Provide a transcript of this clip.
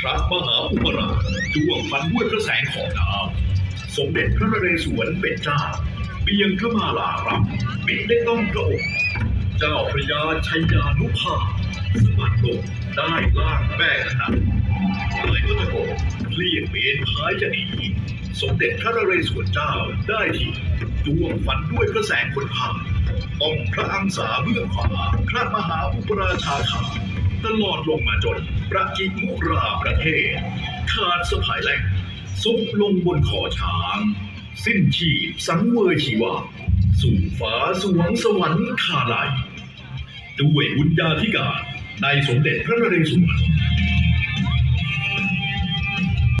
พระมหาอุปราชจวงฟันด้วยพระแสงของน้ำสมเด็จพระนเรศวรเป็นเจ้าเบียงพระมาลารับบิดได้ต้องพระองค์ เจ้าพระยาชัยยานุภาสมัครลงได้ล่างแม่ขนาดนายก็ตะโกเรียกเบนพายจะหนีสมเด็จพระนเรศวรเจ้าได้ทีจ้วงฟันด้วยพระแสงคนพาต้องพระอังสาเบื้องขวาพระมหาอุปราชาขา ตลอดลงมาจนประกิมุราประเทศ ขาดสะพายแหลกซุบลงบนขอช้าง สิ้นชีพสังเวชีวา สู่ฟ้าสวงสวรรค์คาลายด้วยบุญญาธิการในสมเด็จพระนเรศวร